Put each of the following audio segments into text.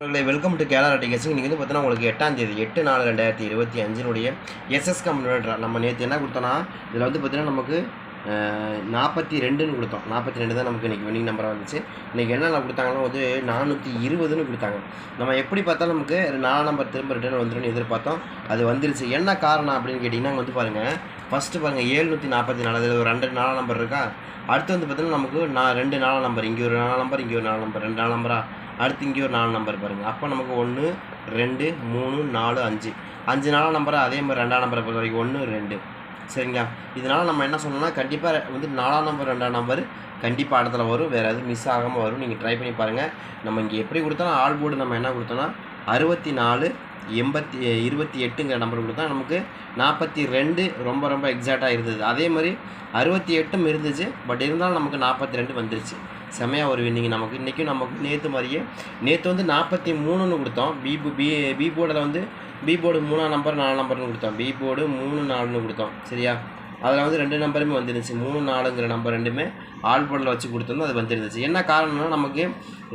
Welcome to கேலா டிகேசிங் நீங்கள் வந்து பார்த்தீங்கன்னா உங்களுக்கு எட்டாம் தேதி எட்டு நாலு ரெண்டாயிரத்தி இருபத்தி அஞ்சினுடைய எஸ்எஸ் கம்பெனியோட நம்ம நேற்று என்ன கொடுத்தோன்னா இதில் வந்து பார்த்தீங்கன்னா நமக்கு நாற்பத்தி ரெண்டுன்னு கொடுத்தோம். நாற்பத்தி ரெண்டு தான் நமக்கு இன்றைக்கி வின்னிங் நம்பராக வந்துச்சு. இன்றைக்கி என்னென்ன கொடுத்தாங்கன்னா வந்து நானூற்றி இருபதுன்னு கொடுத்தாங்க. நம்ம எப்படி பார்த்தாலும் நமக்கு நாலாம் நம்பர் திரும்ப ரிட்டர்ன் வந்துடும் எதிர்பார்த்தோம். அது வந்துருச்சு. என்ன காரணம் அப்படின்னு கேட்டிங்கன்னா வந்து பாருங்கள் ஃபஸ்ட்டு பாருங்கள் ஏழ்நூற்றி நாற்பத்தி நாலு அதில் ஒரு ரெண்டு நாலாம் நம்பர் இருக்கா? அடுத்து வந்து பார்த்தீங்கன்னா நமக்கு நான் ரெண்டு நாலாம் நம்பர் இங்கே ஒரு நாலு நம்பர் இங்கே ஒரு நாலு நம்பர் ரெண்டு நாலு நம்பரா அடுத்து இங்கே ஒரு நாலு நம்பர் பாருங்கள் அப்போ நமக்கு ஒன்று ரெண்டு மூணு நாலு அஞ்சு. அஞ்சு நாலாம் நம்பரை அதே மாதிரி ரெண்டாம் நம்பரை பொறுத்த வரைக்கும் ஒன்று ரெண்டு. சரிங்களா? இதனால் நம்ம என்ன சொல்லணும்னா கண்டிப்பாக வந்து நாலாம் நம்பர் ரெண்டாம் நம்பர் கண்டிப்பாக இடத்துல வரும். வேறு எதுவும் மிஸ் ஆகாமல் வரும். நீங்கள் ட்ரை பண்ணி பாருங்கள் நம்ம இங்கே எப்படி கொடுத்தாலும் ஆல் போர்டு நம்ம என்ன கொடுத்தோன்னா அறுபத்தி நாலு எண்பத்தி இருபத்தி எட்டுங்கிற நம்பர் கொடுத்தா நமக்கு நாற்பத்தி ரெண்டு ரொம்ப ரொம்ப எக்ஸாக்டாக இருந்தது. அதே மாதிரி அறுபத்தி எட்டும் இருந்துச்சு. பட் இருந்தாலும் நமக்கு நாற்பத்தி ரெண்டு வந்துருச்சு. செமையாக ஒரு வின்னிங் நமக்கு இன்றைக்கும் நமக்கு நேற்று மாதிரியே நேற்று வந்து நாற்பத்தி மூணுன்னு கொடுத்தோம். பி பி பி போர்டில் வந்து பி போர்டு மூணாம் நம்பர் நாலு நம்பர்னு கொடுத்தோம். பி போர்டு மூணு நாலுன்னு கொடுத்தோம். சரியா? அதில் வந்து ரெண்டு நம்பருமே வந்துருந்துச்சு. மூணு நாலுங்கிற நம்பர் ரெண்டுமே ஆல் போர்டில் வச்சு கொடுத்துருந்தோம். அது வந்துருந்துச்சு. என்ன காரணம்னா நமக்கு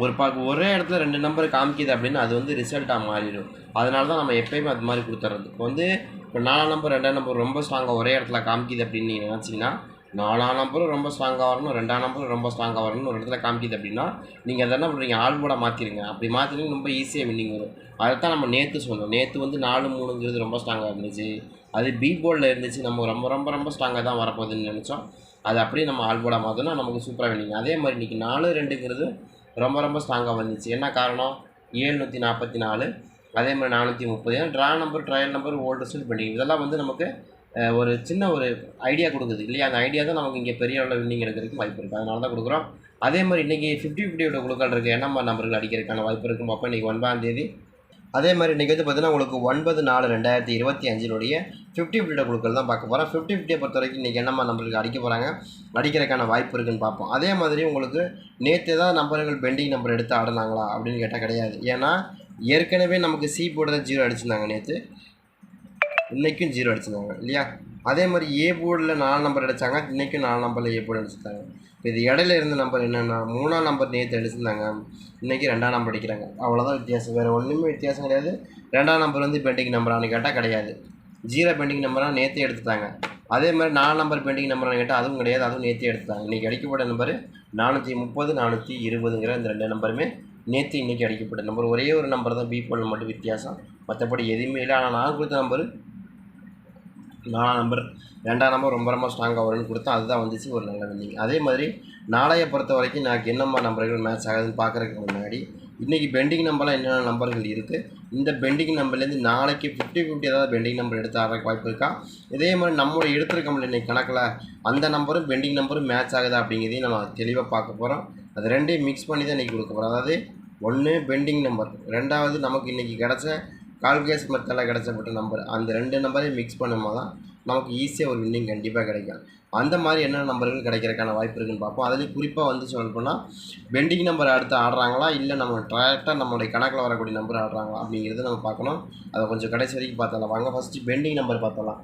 ஒரு பா ஒரே இடத்துல ரெண்டு நம்பர் காமிக்குது அப்படின்னு அது வந்து ரிசல்ட்டாக மாறிடும். அதனால தான் நம்ம எப்பயுமே அது மாதிரி கொடுத்துறது இப்போ வந்து இப்போ நாலாம் நம்பர் ரெண்டாம் நம்பர் ரொம்ப ஸ்ட்ராங்காக ஒரே இடத்துல காமிக்குது அப்படின்னு நீங்கள் நினச்சிங்கன்னா நாலாம் நம்பரும் ரொம்ப ஸ்ட்ராங்காக வரணும் ரெண்டாம் நம்பரும் ரொம்ப ஸ்ட்ராங்காக வரணும் ஒரு இடத்துல காமிக்குது அப்படின்னா நீங்கள் அதை என்ன பண்ணுறீங்க ஆள் போட மாற்றிடுங்க அப்படி மாற்றினீங்க ரொம்ப ஈஸியாக வின்னிங் வரும். அதை தான் நம்ம நேற்று சொன்னோம். நேற்று வந்து நாலு மூணுங்கிறது ரொம்ப ஸ்ட்ராங்காக இருந்துச்சு. அது பி போர்டில் இருந்துச்சு. நம்ம ரொம்ப ரொம்ப ரொம்ப ஸ்ட்ராங்காக தான் வரப்போகுதுன்னு நினச்சோம். அது அப்படியே நம்ம ஆள் போட மாற்றினா நமக்கு சூப்பராக வின்னிங் அதே மாதிரி இன்றைக்கி நாலு ரெண்டுங்கிறது ரொம்ப ரொம்ப ஸ்ட்ராங்காக வந்துச்சு. என்ன காரணம்? ஏழ்நூற்றி நாற்பத்தி நாலு. அதே மாதிரி நானூற்றி முப்பது. ஏன்னா draw number trial number old result pending இதெல்லாம் வந்து நமக்கு ஒரு சின்ன ஒரு ஐடியா கொடுக்குது. இல்லையா? அந்த ஐடியா தான் நமக்கு இங்கே பெரிய அளவில் வின்னிங் எடுக்கிறதுக்கு வாய்ப்பு இருக்குது அதனால தான் கொடுக்குறோம். அதே மாதிரி இன்றைக்கி ஃபிஃப்டி ஃபிஃப்டியோட குழுக்கள் இருக்குது என்ன மாதிரி நம்பர்கள் அடிக்கிறதுக்கான வாய்ப்பு இருக்குன்னு பார்ப்போம். இன்றைக்கி ஒன்பதாம் தேதி. அதே மாதிரி இன்றைக்கி வந்து பார்த்தீங்கன்னா உங்களுக்கு ஒன்பது நாலு ரெண்டாயிரத்தி இருபத்தி அஞ்சினுடைய ஃபிஃப்டி ஃபிஃப்டியோட குழுக்கள் தான் பார்க்க போகிறோம் ஃபிஃப்டி ஃபிஃப்டியை பொறுத்த வரைக்கும் இன்றைக்கி என்னம்மா நம்பருக்கு அடிக்க போகிறாங்க அடிக்கிறதுக்கான வாய்ப்பு இருக்குன்னு பார்ப்போம். அதே மாதிரி உங்களுக்கு நேற்று தான் நம்பர்கள் பெண்டிங் நம்பர் எடுத்து ஆடினாங்களா அப்படின்னு கேட்டால் கிடையாது. ஏன்னா ஏற்கனவே நமக்கு சி போட்டு தான் ஜீரோ அடிச்சிருந்தாங்க நேற்று இன்றைக்கும் ஜீரோ அடிச்சிருந்தாங்க இல்லையா? அதே மாதிரி ஏ போர்டில் நாலு நம்பர் அடித்தாங்க இன்றைக்கும் நாலு நம்பரில் ஏ போர்டு அடிச்சிருந்தாங்க இப்போ இது இடையில இருந்த நம்பர் என்னென்னா மூணாம் நம்பர் நேற்று அடிச்சிருந்தாங்க. இன்றைக்கி ரெண்டாம் நம்பர் அடிக்கிறாங்க. அவ்வளோதான் வித்தியாசம். வேறு ஒன்றுமே வித்தியாசம் கிடையாது. ரெண்டாம் நம்பர் வந்து பெண்டிங் நம்பரானு கேட்டால் கிடையாது. ஜீரோ பெண்டிங் நம்பராக நேற்று எடுத்துட்டாங்க. அதே மாதிரி நாலு நம்பர் பெண்டிங் நம்பரானு கேட்டால் அதுவும் கிடையாது. அதுவும் நேற்று எடுத்துட்டாங்க. இன்றைக்கி அடிக்கப்பட்ட நம்பர் நானூற்றி முப்பது நானூற்றி இருபதுங்கிற இந்த ரெண்டு நம்பருமே நேற்று இன்றைக்கி அடிக்கப்பட்ட நம்பர் ஒரே ஒரு நம்பர் தான் பி போல் மட்டும் வித்தியாசம். மற்றபடி எதுவுமே இல்லை. ஆனால் நான் கொடுத்த நம்பர் நாலாம் நம்பர் ரெண்டாம் நம்பர் ரொம்ப ரொம்ப ஸ்ட்ராங்காக வரும்னு கொடுத்தா அதுதான் வந்துச்சு ஒரு நல்ல வின்னிங் அதே மாதிரி நாளைய பொறுத்த வரைக்கும் எனக்கு என்னம்மா நம்பர்கள் மேட்ச் ஆகுதுன்னு பார்க்குறதுக்கு முன்னாடி இன்றைக்கி பெண்டிங் நம்பர்லாம் என்னென்ன நம்பர்கள் இருக்குது இந்த பெண்டிங் நம்பர்லேருந்து நாளைக்கு ஃபிஃப்டி ஃபிஃப்டி ஏதாவது பெண்டிங் நம்பர் எடுத்து ஆடுறதுக்கு வாய்ப்பு இருக்கா? இதே மாதிரி நம்மளோட எடுத்துருக்கோம்ல இன்றைக்கி கணக்கில் அந்த நம்பரும் பெண்டிங் நம்பரும் மேட்ச் ஆகுதா அப்படிங்கிறதையும் நம்ம தெளிவாக பார்க்க போகிறோம் அது ரெண்டையும் மிக்ஸ் பண்ணி தான் இன்றைக்கி கொடுக்க போகிறோம் அதாவது ஒன்று பெண்டிங் நம்பர் ரெண்டாவது நமக்கு இன்றைக்கி கிடச்ச கால்குலேஸ் மெத்தடில் கிடச்சப்பட்ட நம்பர் அந்த ரெண்டு நம்பரையும் மிக்ஸ் பண்ணும்போது தான் நமக்கு ஈஸியாக ஒரு வின்னிங் கண்டிப்பாக கிடைக்கும். அந்த மாதிரி என்ன நம்பர்கள் கிடைக்கிறதுக்கான வாய்ப்பு இருக்குன்னு பார்ப்போம். அதுலேயும் குறிப்பாக வந்து சொல்லப்போனால் பெண்டிங் நம்பர் அடுத்து ஆடுறாங்களா? இல்லை நம்ம டேரெக்டாக நம்மளுடைய கணக்கில் வரக்கூடிய நம்பர் ஆடுறாங்களா? அப்படிங்கிறது நம்ம பார்க்கணும். அதை கொஞ்சம் கடைசி வரைக்கும் பார்த்தலாம் வாங்க ஃபஸ்ட்டு பெண்டிங் நம்பர் பார்த்தலாம்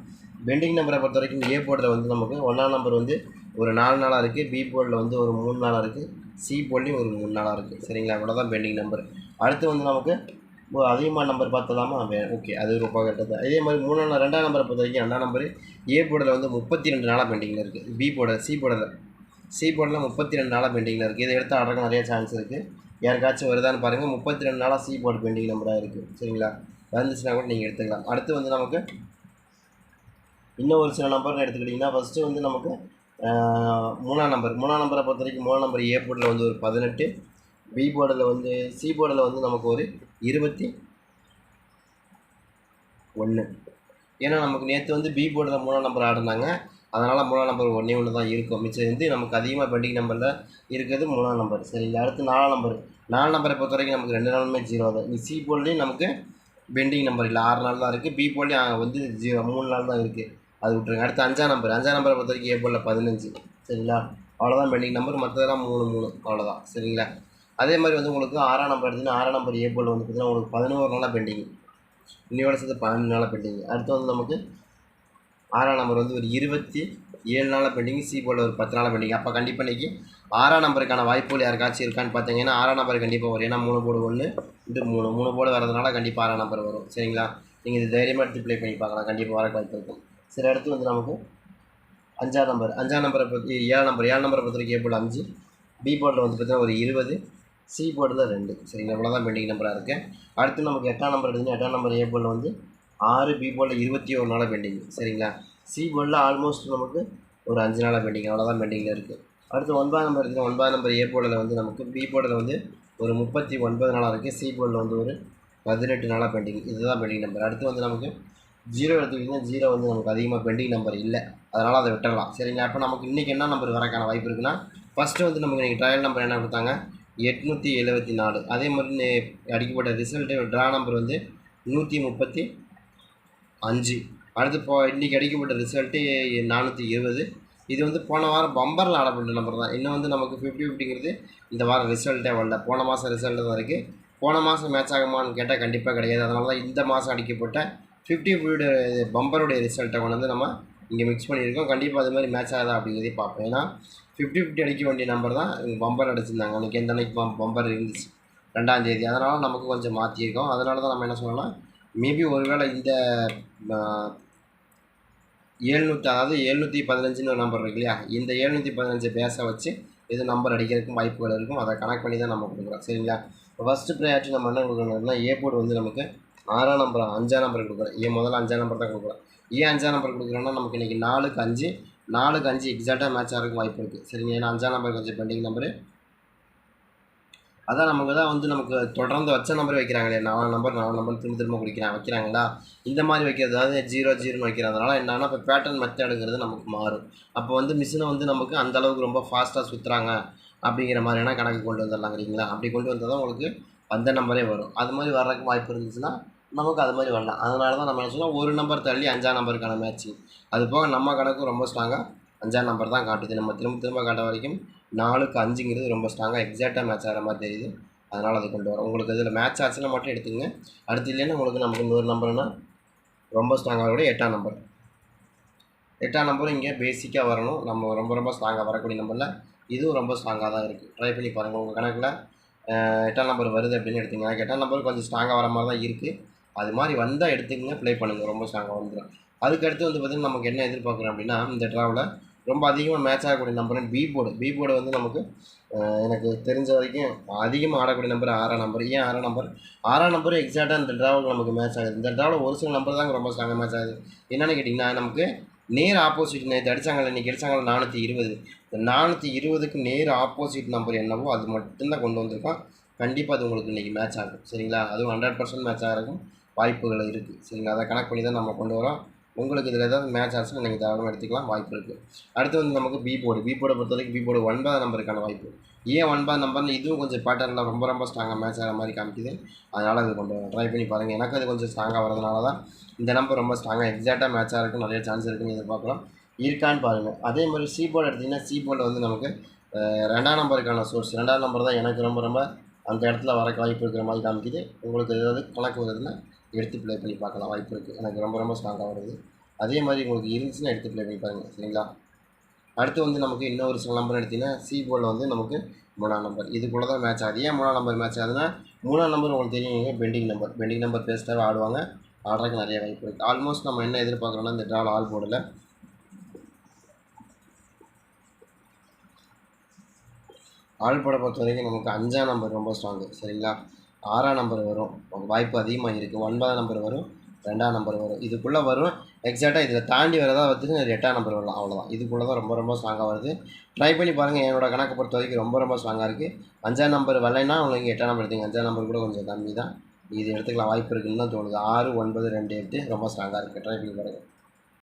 பெண்டிங் நம்பரை பொறுத்த வரைக்கும் ஏ போர்டில் வந்து நமக்கு ஒன்றாம் நம்பர் வந்து ஒரு நாலு நாளாக இருக்குது பி போர்டில் வந்து ஒரு மூணு நாளாக இருக்குது சி போர்ட்லேயும் ஒரு மூணு நாளாக இருக்குது சரிங்களா? இவ்வளோ தான் பெண்டிங் நம்பர் அடுத்து வந்து நமக்கு அதிகமான நம்பர் பார்த்தலாமா ஓகே அது ரொம்ப கரெக்டாக இதே மாதிரி மூணாம் ரெண்டாம் நம்பரை பொறுத்த வரைக்கும் ரெண்டாம் நம்பர் ஏ போர்டில் வந்து முப்பத்தி ரெண்டு நாளாக பெண்டிங்கில் இருக்குது பி போர்டில் சி போர்டில் சி போர்டில் முப்பத்தி ரெண்டு நாளாக பெண்டிங்கில் இருக்குது இதை எடுத்து ஆடுறதுக்கு நிறைய சான்ஸ் இருக்குது யாருக்காச்சும் வருதான்னு பாருங்கள் முப்பத்தி ரெண்டு நாளாக சி போர்டு பெண்டிங் நம்பராக இருக்குது சரிங்களா? வந்துச்சுன்னா கூட நீங்கள் எடுத்துக்கலாம். அடுத்து வந்து நமக்கு இன்னும் ஒரு சில நம்பர்னு எடுத்துக்கிட்டிங்கன்னா ஃபஸ்ட்டு வந்து நமக்கு மூணாம் நம்பர் மூணாம் நம்பரை பொறுத்த வரைக்கும் மூணாம் நம்பர் ஏ போர்டில் வந்து ஒரு பதினெட்டு. பி போர்டில் வந்து சி போர்டில் வந்து நமக்கு ஒரு இருபத்தி ஒன்று. ஏன்னா நமக்கு நேற்று வந்து பி போர்டில் மூணாம் நம்பர் ஆடினாங்க அதனால் மூணாம் நம்பர் ஒன்றே ஒன்று தான் இருக்கும். மிச்சம் வந்து நமக்கு அதிகமாக பெண்டிங் நம்பரில் இருக்கிறது மூணாம் நம்பர் சரிங்களா அடுத்து நாலாம் நம்பர் நாலு நம்பரை பொறுத்த வரைக்கும் நமக்கு ரெண்டு நாளுமே ஜீரோ தான். இந்த சி போல்லையும் நமக்கு பெண்டிங் நம்பர் இல்லை. ஆறு நாள் தான் இருக்குது பி போல்லையும் வந்து ஜீரோ மூணு நாள் தான் இருக்குது அது விட்ருங்க அடுத்து அஞ்சாம் நம்பர் அஞ்சாம் நம்பரை பொறுத்த வரைக்கும் ஏ போலில் பதினஞ்சு. சரிங்களா? அவ்வளோதான் பெண்டிங் நம்பர் மற்றதெல்லாம் மூணு மூணு. அவ்வளோதான் சரிங்களா? அதே மாதிரி வந்து உங்களுக்கு ஆறாம் நம்பர் எடுத்தீங்கன்னா ஆறாம் நம்பர் ஏ வந்து பார்த்தீங்கன்னா உங்களுக்கு பதினோரு நாளாக பெண்டிங் இன்னையோட சேர்த்து பன்னெண்டு நாளாக பெண்டிங் அடுத்து வந்து நமக்கு ஆறாம் நம்பர் வந்து ஒரு இருபத்தி ஏழு நாளாக பெண்டிங் சி போல் ஒரு பத்து நாளாக பெண்டிங் அப்போ கண்டிப்பாக இன்றைக்கி ஆறாம் நம்பருக்கான வாய்ப்புகள் யாருக்காச்சும் இருக்கான்னு பார்த்தீங்கன்னா ஆறாம் நம்பர் கண்டிப்பாக வரும். ஏன்னா மூணு போர்டு ஒன்று இது மூணு. மூணு போர்டு வரதுனால கண்டிப்பாக ஆறாம் நம்பர் வரும். சரிங்களா? நீங்கள் இது தைரியமாக எடுத்து ப்ளே பண்ணி பார்க்கலாம். கண்டிப்பாக வர வாய்ப்பு இருக்கும். சரி அடுத்து வந்து நமக்கு அஞ்சாம் நம்பர் அஞ்சாம் நம்பரை பற்றி ஏழாம் நம்பர் ஏழாம் நம்பரை பொறுத்த வரைக்கும் ஏ அஞ்சு பி போர்டில் வந்து பார்த்தீங்கன்னா ஒரு இருபது சி போர்டில் ரெண்டு. சரிங்களா இவ்வளோ தான் பெண்டிங் நம்பராக இருக்குது அடுத்து நமக்கு எட்டாம் நம்பர் எடுத்துன்னா எட்டாம் நம்பர் ஏ போர்டில் வந்து ஆறு பி போர்டில் இருபத்தி ஒரு நாளாக பெண்டிங் சரிங்களா? சி போர்டில் ஆல்மோஸ்ட் நமக்கு ஒரு அஞ்சு நாளாக பெண்டிங் அவ்வளோதான் பெண்டிங்கில் இருக்குது அடுத்து ஒன்பதாம் நம்பர் இருக்குது ஒன்பதாம் நம்பர் ஏ போர்டில் வந்து நமக்கு பி போர்டில் வந்து ஒரு முப்பத்தி ஒன்பது நாளாக இருக்குது சி போர்டில் வந்து ஒரு பதினெட்டு நாளாக பெண்டிங் இதுதான் பெண்டிங் நம்பர் அடுத்து வந்து நமக்கு ஜீரோ எடுத்துக்கிட்டிங்கன்னா ஜீரோ வந்து நமக்கு அதிகமாக பெண்டிங் நம்பர் இல்லை. அதனால் அதை விட்டுடலாம் சரிங்களா? அப்போ நமக்கு இன்றைக்கி என்ன நம்பர் வரக்கான வாய்ப்பு இருக்குன்னா ஃபஸ்ட்டு வந்து நமக்கு இன்றைக்கி ட்ரையல் நம்பர் என்ன கொடுத்தாங்க? எட்நூற்றி எழுபத்தி நாலு. அதே மாதிரி அடிக்கப்பட்ட ரிசல்ட்டு ட்ரா நம்பர் வந்து நூற்றி முப்பத்தி அஞ்சு. அடுத்து இப்போ இன்றைக்கி அடிக்கப்பட்ட ரிசல்ட்டு நானூற்றி இருபது. இது வந்து போன வாரம் பம்பரில் ஆடப்பட்ட நம்பர் தான். இன்னும் வந்து நமக்கு ஃபிஃப்டி ஃபிஃப்டிங்கிறது இந்த வாரம் ரிசல்ட்டே வரல. போன மாதம் ரிசல்ட்டு தான் இருக்குது போன மாதம் மேட்ச் ஆகுமான்னு கேட்டால் கண்டிப்பாக கிடையாது. அதனால தான் இந்த மாதம் அடிக்கப்பட்ட ஃபிஃப்டி ஃபிஃப்டியோட பம்பருடைய ரிசல்ட்டை கொண்டு வந்து நம்ம இங்கே மிக்ஸ் பண்ணியிருக்கோம். கண்டிப்பாக அது மாதிரி மேட்ச் ஆகுதா அப்படிங்கிறதே பார்ப்போம். ஏன்னா ஃபிஃப்டி ஃபிஃப்டி அடிக்க வேண்டிய நம்பர் தான். பம்பர் அடிச்சிருந்தாங்க. அன்றைக்கி எந்த அன்னைக்கு பம்பர் இருந்துச்சு? ரெண்டாம் தேதி. அதனால் நமக்கு கொஞ்சம் மாற்றியிருக்கோம் அதனால தான் நம்ம என்ன சொல்லலாம் மேபி ஒருவேளை இந்த ஏழ்நூற்றி அதாவது எழுநூற்றி பதினஞ்சுன்னு ஒரு நம்பர் இருக்கு இல்லையா? இந்த எழுநூற்றி பதினஞ்சு பேஸை வச்சு இது நம்பர் அடிக்கிறதுக்கும் வாய்ப்புகள் இருக்கும். அதை கனெக்ட் பண்ணி தான் நம்ம கொடுக்குறோம். சரிங்களா? இப்போ ஃபஸ்ட்டு ப்ரையாரிட்டி நம்ம என்ன கொடுக்கணும்னா ஏ போர்டு வந்து நமக்கு ஆறாம் நம்பர் அஞ்சாம் நம்பர் கொடுக்குறோம். ஏன் முதல்ல அஞ்சாம் நம்பர் தான் கொடுக்குறோம். ஏன் அஞ்சாம் நம்பர் கொடுக்குறோன்னா நமக்கு இன்றைக்கி நாலுக்கு அஞ்சு நாலுக்கு அஞ்சு எக்ஸாக்டாக மேட்ச் ஆகிறதுக்கு வாய்ப்பு இருக்குது சரிங்க ஏன்னா அஞ்சாம் நம்பர் கொஞ்சம் பெண்டிங் நம்பரு அதான் நமக்கு தான் வந்து நமக்கு தொடர்ந்து வச்ச நம்பர் வைக்கிறாங்களே நாலு நம்பர் நாலு நம்பர் திரும்ப திரும்ப குடிக்கிறாங்க வைக்கிறாங்களா? இந்த மாதிரி வைக்கிறது அதாவது ஜீரோ ஜீரோன்னு வைக்கிறதுனால என்னன்னா இப்போ பேட்டர்ன் மெத்தடுங்கிறது நமக்கு மாறும். அப்போ வந்து மிஷினை வந்து நமக்கு அந்த அளவுக்கு ரொம்ப ஃபாஸ்ட்டாக சுற்றுறாங்க அப்படிங்கிற மாதிரியான கணக்கு கொண்டு வந்துடலாங்கிறீங்களா? அப்படி கொண்டு வந்தால் தான் உங்களுக்கு அந்த நம்பரே வரும். அது மாதிரி வர்றதுக்கு வாய்ப்பு இருந்துச்சுன்னா நமக்கு அது மாதிரி வரலாம் அதனால தான் நம்ம என்ன சொன்னால் ஒரு நம்பர் தள்ளி அஞ்சாம் நம்பருக்கான மேட்சிங் அது போக நம்ம கணக்கும் ரொம்ப ஸ்ட்ராங்காக அஞ்சாம் நம்பர் தான் காட்டுது. நம்ம திரும்ப திரும்ப காட்ட வரைக்கும் நாலுக்கு அஞ்சுங்கிறது ரொம்ப ஸ்ட்ராங்காக எக்ஸாக்டாக மேட்ச் ஆகிற மாதிரி தெரியுது. அதனால் அது கொண்டு வரோம். உங்களுக்கு இதில் மேட்ச் ஆச்சுன்னா மட்டும் எடுத்துங்க அடுத்து இல்லைன்னா உங்களுக்கு நமக்கு இன்னொரு நம்பர்னா ரொம்ப ஸ்ட்ராங்காக கூட எட்டாம் நம்பர் எட்டாம் நம்பரும் இங்கே பேசிக்காக வரணும். நம்ம ரொம்ப ரொம்ப ஸ்ட்ராங்காக வரக்கூடிய நம்பரில் இதுவும் ரொம்ப ஸ்ட்ராங்காக தான் இருக்குது ட்ரை பண்ணி பாருங்கள் உங்கள் கணக்கில் எட்டாம் நம்பர் வருது அப்படின்னு எடுத்துங்க எனக்கு எட்டாம் நம்பர் கொஞ்சம் ஸ்ட்ராங்காக வர மாதிரி தான் இருக்குது அது மாதிரி வந்தால் எடுத்துக்கங்க ப்ளே பண்ணுங்கள் ரொம்ப ஸ்ட்ராங்காக வந்துடும் அதுக்கடுத்து வந்து பார்த்திங்கன்னா நமக்கு என்ன எதிர்பார்க்குறோம் அப்படின்னா இந்த ட்ராவில் ரொம்ப அதிகமாக மேட்ச் ஆகக்கூடிய number B board B board வந்து நமக்கு எனக்கு தெரிஞ்ச வரைக்கும் அதிகமாக ஆடக்கூடிய நம்பர் ஆறாம் நம்பர் ஏன் ஆறாம் நம்பர் ஆறாம் நம்பர் எக்ஸாக்டாக இந்த ட்ராவில் நமக்கு மேட்ச் ஆகுது. இந்த ட்ராவில் ஒரு சில நம்பர் தான் ரொம்ப ஸ்ட்ராங்காக மேட்ச் ஆகுது. என்னென்னு கேட்டிங்கன்னா நமக்கு நேர் ஆப்போசிட் நேற்று அடிச்சாங்கல்ல இன்றைக்கி அடிச்சாங்கல்ல நானூற்றி இருபது. இந்த நானூற்றி இருபதுக்கு நேர் ஆப்போசிட் நம்பர் என்னவோ அது மட்டும்தான் கொண்டு வந்திருக்கோம். கண்டிப்பாக அது உங்களுக்கு இன்றைக்கி மேட்ச் ஆகும். சரிங்களா? அதுவும் ஹண்ட்ரட் பர்சன்ட் மேட்ச் ஆகிறதுக்கும் வாய்ப்புகள் இருக்குது சரிங்களா அதை கணக்கு பண்ணி தான் நம்ம கொண்டு வரோம். உங்களுக்கு இதில் ஏதாவது மேட்ச் ஆச்சுன்னா நீங்கள் தாராளமாக எடுத்துக்கலாம். வாய்ப்பு இருக்குது அடுத்து வந்து நமக்கு பி போர்டு பி போர்டை பொறுத்த வரைக்கும் பி போர்டு ஒன்பதாம் நம்பருக்கான வாய்ப்பு. ஏன் ஒன்பதாம் நம்பர்னு இதுவும் கொஞ்சம் பேட்டர்னில் ரொம்ப ரொம்ப ஸ்ட்ராங்காக மேட்ச் ஆகிற மாதிரி காமிக்குது. அதனால் அது கொண்டு ட்ரை பண்ணி பாருங்கள் எனக்கு அது கொஞ்சம் ஸ்ட்ராங்காக வரதுனால தான் இந்த நம்பர் ரொம்ப ஸ்ட்ராங்காக எக்ஸாக்டாக மேட்ச் ஆகிறதுக்கு நிறைய சான்ஸ் இருக்குன்னு எதிர்பார்க்கலாம் இருக்கான்னு பாருங்கள் அதே மாதிரி சி போர்டு எடுத்திங்கன்னா சி போர்டில் வந்து நமக்கு ரெண்டாம் நம்பருக்கான சோர்ஸ் ரெண்டாம் நம்பர் தான் எனக்கு ரொம்ப ரொம்ப அந்த இடத்துல வர வாய்ப்பு இருக்கிற மாதிரி காமிக்குது. உங்களுக்கு ஏதாவது கணக்கு வருதுன்னா எடுத்து ப்ளே பண்ணி பார்க்கலாம் வாய்ப்பு இருக்குது எனக்கு ரொம்ப ரொம்ப ஸ்ட்ராங்காக வருது. அதே மாதிரி உங்களுக்கு இருந்துச்சுன்னா எடுத்து ப்ளே பண்ணி பாருங்கள் சரிங்களா? அடுத்து வந்து நமக்கு இன்னொரு சில நம்பர் எடுத்திங்கன்னா சி போர்டில் வந்து நமக்கு மூணாம் நம்பர் இதுக்குள்ளே தான் மேட்ச் ஆகுது. ஏன் மூணாம் நம்பர் மேட்ச் ஆகுதுன்னா மூணாம் நம்பர் உங்களுக்கு தெரியும் பெண்டிங் நம்பர் பெண்டிங் நம்பர் பேஸ்ட்டாக ஆடுவாங்க. ஆடுறதுக்கு நிறைய வாய்ப்பு இருக்குது ஆல்மோஸ்ட் நம்ம என்ன எதிர்பார்க்குறோம்னா இந்த ட்ராவில் ஆல் போர்டில் ஆள் போட பொறுத்த வரைக்கும் நமக்கு அஞ்சாம் நம்பர் ரொம்ப ஸ்ட்ராங்கு சரிங்களா? ஆறாம் நம்பர் வரும். வாய்ப்பு அதிகமாக இருக்குது ஒன்பதாம் நம்பர் வரும். ரெண்டாம் நம்பர் வரும். இதுக்குள்ளே வரும். எக்ஸாக்டாக இதில் தாண்டி வரதா வந்து எட்டாம் நம்பர் வரலாம். அவ்வளோதான் இதுக்குள்ளே தான் ரொம்ப ரொம்ப ஸ்ட்ராங்காக வருது. ட்ரை பண்ணி பாருங்கள் என்னோட கணக்கை பொறுத்த வரைக்கும் ரொம்ப ரொம்ப ஸ்ட்ராங்காக இருக்குது அஞ்சாம் நம்பர் வரலைன்னா உங்களுக்கு எட்டாம் நம்பர் எடுத்தீங்க. அஞ்சாம் நம்பர் கூட கொஞ்சம் கம்மி தான் இது எடுத்துக்கலாம். வாய்ப்பு இருக்குன்னு தான் தோணுது. ஆறு ஒன்பது ரெண்டு எட்டு ரொம்ப ஸ்ட்ராங்காக இருக்குது ட்ரை பண்ணி பாருங்கள்